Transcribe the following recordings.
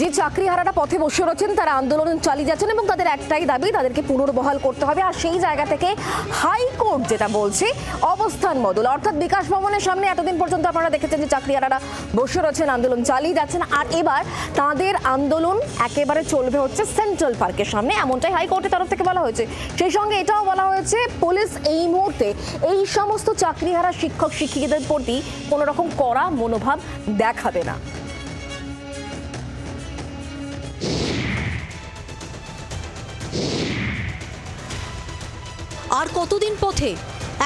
যে চাকরিহারারা পথে বসে রয়েছেন, তারা আন্দোলন চালিয়ে যাচ্ছেন এবং তাদের একটাই দাবি, তাদেরকে পুনর্বহাল করতে হবে। আর সেই জায়গা থেকে হাইকোর্ট যেটা বলছে, অবস্থান বদল। অর্থাৎ বিকাশ ভবনের সামনে এতদিন পর্যন্ত আপনারা দেখেছেন যে চাকরিহারারা বসে রয়েছেন, আন্দোলন চালিয়ে যাচ্ছেন। আর এবার তাদের আন্দোলন একেবারে চলবে হচ্ছে সেন্ট্রাল পার্কের সামনে, এমনটাই হাইকোর্টের তরফ থেকে বলা হয়েছে। সেই সঙ্গে এটাও বলা হয়েছে, পুলিশ এই মুহূর্তে এই সমস্ত চাকরিহারা শিক্ষক শিক্ষিকাদের প্রতি কোনো রকম কড়া মনোভাব দেখাবে না। আর কতদিন পথে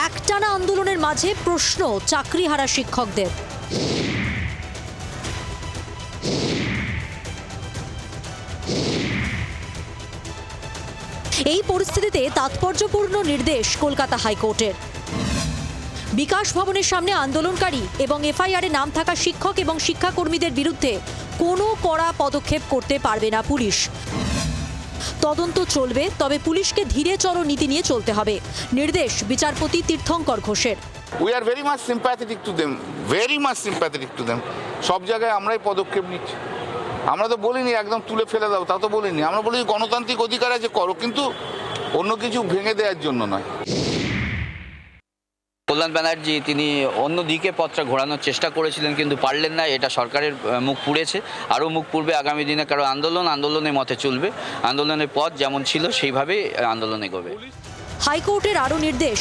একটানা আন্দোলনের মাঝে প্রশ্ন চাকরিহারা শিক্ষকদের। এই পরিস্থিতিতে তাৎপর্যপূর্ণ নির্দেশ কলকাতা হাইকোর্টের। বিকাশ ভবনের সামনে আন্দোলনকারী এবং এফআইআরে নাম থাকা শিক্ষক এবং শিক্ষাকর্মীদের বিরুদ্ধে কোনো কড়া পদক্ষেপ করতে পারবে না পুলিশ। তদন্ত চলবে, তবে পুলিশকে ধীরে চলো নীতি নিয়ে চলতে হবে। নির্দেশ বিচারপতি তীর্থঙ্কর ঘোষের। We are very much sympathetic to them very much sympathetic to them সব জায়গায় আমরাই পদক্ষেপ নিচ্ছি। আমরা তো বলিনি, একদম তুলে ফেলে দাও, তা তো বলিনি। আমরা বলি গণতান্ত্রিক অধিকার আছে, করো, কিন্তু অন্য কিছু ভেঙে দেওয়ার জন্য নয়। কল্যাণ ব্যানার্জি, তিনি অন্য দিকে পথটা ঘোরানোর চেষ্টা করেছিলেন, কিন্তু পারলেন না, এটা সরকারের মুখ পুড়েছে। আরও মুখ পুড়বে আগামী দিনে, কারণ আন্দোলন আন্দোলনের মতে চলবে। আন্দোলনের পথ যেমন ছিল, সেইভাবেই আন্দোলন এগোবে। হাইকোর্টের আরও নির্দেশ।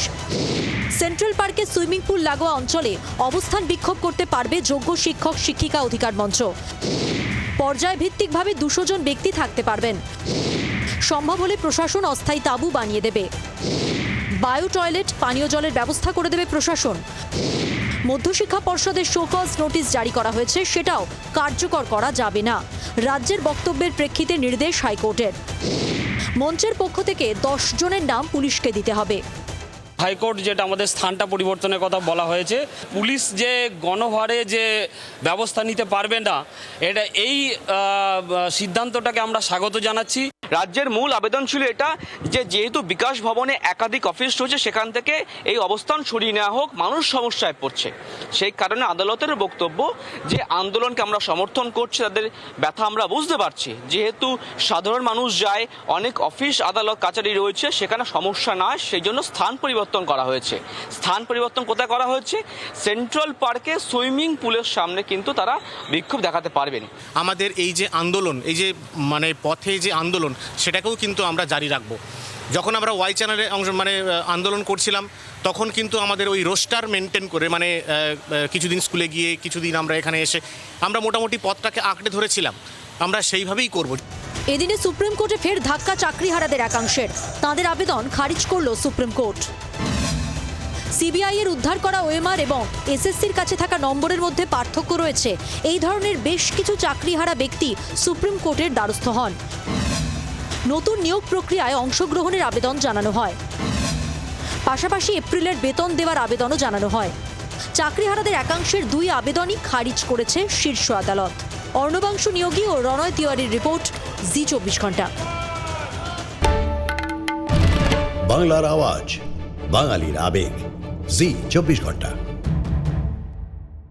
সেন্ট্রাল পার্কে সুইমিং পুল লাগোয়া অঞ্চলে অবস্থান বিক্ষোভ করতে পারবে যোগ্য শিক্ষক, শিক্ষিকা, অধিকার মঞ্চ। পর্যায় ভিত্তিকভাবে দুশো জন ব্যক্তি থাকতে পারবেন। সম্ভব হলে প্রশাসন অস্থায়ী তাঁবু বানিয়ে দেবে। বায়ো টয়লেট, পানীয় জলের ব্যবস্থা করে দেবে প্রশাসন। মধ্যশিক্ষা পর্ষদের শোকজ নোটিশ জারি করা হয়েছে, সেটাও কার্যকর করা যাবে না। রাজ্যের বক্তব্যের প্রেক্ষিতে নির্দেশ হাইকোর্টের। মঞ্চের পক্ষ থেকে দশ জনের নাম পুলিশকে দিতে হবে। হাইকোর্ট যেটা আমাদের স্থানটা পরিবর্তনের কথা বলা হয়েছে, পুলিশ যে গণভারে যে ব্যবস্থা নিতে পারবে না, এটা এই সিদ্ধান্তটাকে আমরা স্বাগত জানাচ্ছি। রাজ্যের মূল আবেদন ছিল এটা যে যেহেতু বিকাশ ভবনে একাধিক অফিস রয়েছে, সেখান থেকে এই অবস্থান সরিয়ে নেওয়া হোক, মানুষ সমস্যায় পড়ছে। সেই কারণে আদালতের বক্তব্য যে আন্দোলনকে আমরা সমর্থন করছি, তাদের ব্যথা আমরা বুঝতে পারছি। যেহেতু সাধারণ মানুষ যায়, অনেক অফিস, আদালত, কাচারি রয়েছে, সেখানে সমস্যা নয় সেই জন্য স্থান পরিবর্তন করা হয়েছে। স্থান পরিবর্তন কোথায় করা হয়েছে? সেন্ট্রাল পার্কে সুইমিং পুলের সামনে কিন্তু তারা বিক্ষোভ দেখাতে পারবেন। আমাদের এই যে আন্দোলন, এই যে মানে পথে যে আন্দোলন, সেটাকেও কিন্তু আমরা জারি রাখব। যখন আমরা ওয়াই চ্যানেলে অংশ মানে আন্দোলন করছিলাম, তখন কিন্তু আমাদের ওই রোস্টার মেনটেন করে মানে কিছুদিন স্কুলে গিয়ে, কিছুদিন আমরা এখানে এসে, আমরা মোটামুটি পথটাকে আঁকড়ে ধরেছিলাম। আমরা সেইভাবেই করব। এদিনে সুপ্রিম কোর্টে ফের ধাক্কা চাকরিহারাদের একাংশের। তাদের আবেদন খারিজ করল সুপ্রিম কোর্ট। সিবিআই এর উদ্ধার করা ওএমআর এবং এসএসসির কাছে থাকা নম্বরের মধ্যে পার্থক্য রয়েছে। এই ধরনের বেশ কিছু চাকরিহারা ব্যক্তি সুপ্রিম কোর্টের দ্বারস্থ হন। নতুন নিয়োগ প্রক্রিয়ায় অংশগ্রহণের আবেদন জানানো হয়। পাশাপাশি এপ্রিলের বেতন দেওয়ার আবেদনও জানানো হয়। চাকরিহারাদের একাংশের দুই আবেদনই খারিজ করেছে শীর্ষ আদালত। অর্ণবাংশু নিয়োগী ও রণয় তিওয়ারির রিপোর্ট, জি চব্বিশ ঘণ্টা। বাংলার আওয়াজ, বাঙালির আবেগ, জি চব্বিশ ঘণ্টা।